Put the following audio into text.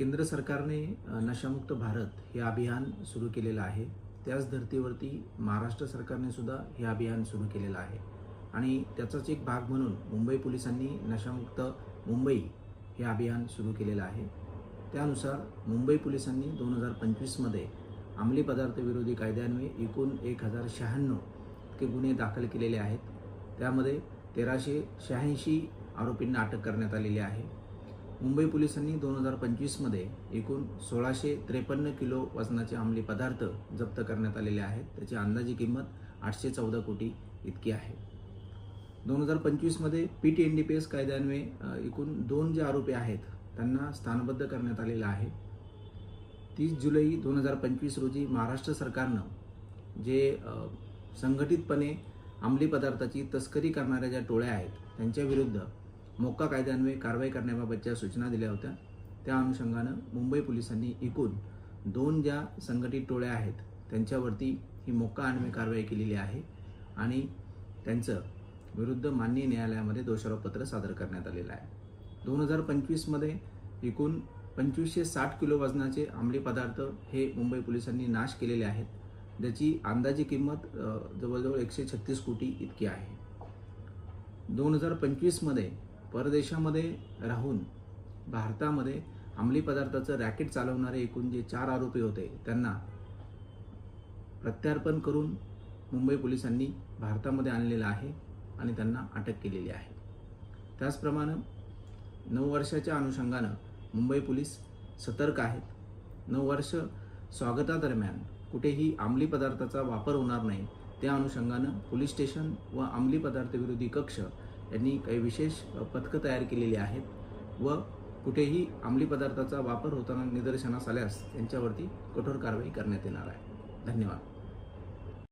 केंद्र सरकारने नशामुक्त भारत हे अभियान सुरू केलेलं आहे. त्याच धर्तीवरती महाराष्ट्र सरकारने सुद्धा हे अभियान सुरू केलेलं आहे. आणि त्याचाच एक भाग म्हणून मुंबई पोलिसांनी नशामुक्त मुंबई हे अभियान सुरू केलेलं आहे. त्यानुसार मुंबई पोलिसांनी दोन हजार पंचवीसमध्ये अंमली पदार्थ विरोधी कायद्यान्वये एकूण एक हजार शहाण्णव इतके गुन्हे दाखल केलेले आहेत. त्यामध्ये तेराशे शहाऐंशी आरोपींना अटक करण्यात आलेली आहे. मुंबई पोलिसांनी दोन हजार पंचवीसमध्ये एकूण सोळाशे त्रेपन्न किलो वजनाचे अंमली पदार्थ जप्त करण्यात आलेले आहेत. त्याची अंदाजी किंमत आठशे चौदा कोटी इतकी आहे. दोन हजार पंचवीसमध्ये P T N D P S कायद्यान्वये एकूण दोन जे आरोपी आहेत त्यांना स्थानबद्ध करण्यात आलेलं आहे. तीस जुलै दोन हजार पंचवीस रोजी महाराष्ट्र सरकारनं जे संघटितपणे अंमली पदार्थाची तस्करी करणाऱ्या ज्या टोळ्या आहेत त्यांच्या विरुद्ध मोक्का कायद्यान्वये कारवाई करण्याबाबतच्या सूचना दिल्या होत्या. त्या अनुषंगानं मुंबई पोलिसांनी एकूण दोन ज्या संघटित टोळ्या आहेत त्यांच्यावरती ही मोक्का अन्वये कारवाई केलेली आहे आणि त्यांचं विरुद्ध माननीय न्यायालयामध्ये दोषारोपपत्र सादर करण्यात आलेलं आहे. दोन हजार पंचवीसमध्ये एकूण पंचवीसशे साठ किलो वजनाचे अंमली पदार्थ हे मुंबई पोलिसांनी नाश केलेले आहेत. ज्याची अंदाजी किंमत जवळजवळ एकशे छत्तीस कोटी इतकी आहे. दोन हजार पंचवीसमध्ये परदेशामध्ये राहून भारतामध्ये अंमली पदार्थाचं रॅकेट चालवणारे एकूण जे चार आरोपी होते त्यांना प्रत्यार्पण करून मुंबई पोलिसांनी भारतामध्ये आणलेलं आहे आणि त्यांना अटक केलेली आहे. त्याचप्रमाणे नऊ वर्षाच्या अनुषंगानं मुंबई पोलीस सतर्क आहेत. नऊ वर्ष स्वागतादरम्यान कुठेही अंमली पदार्थाचा वापर होणार नाही. त्या अनुषंगानं पोलीस स्टेशन व अंमली पदार्थ विरोधी कक्ष यांनी काही विशेष पथकं तयार केलेली आहेत व कुठेही अंमली पदार्थाचा वापर होताना निदर्शनास आल्यास त्यांच्यावरती कठोर कारवाई करण्यात येणार आहे. धन्यवाद.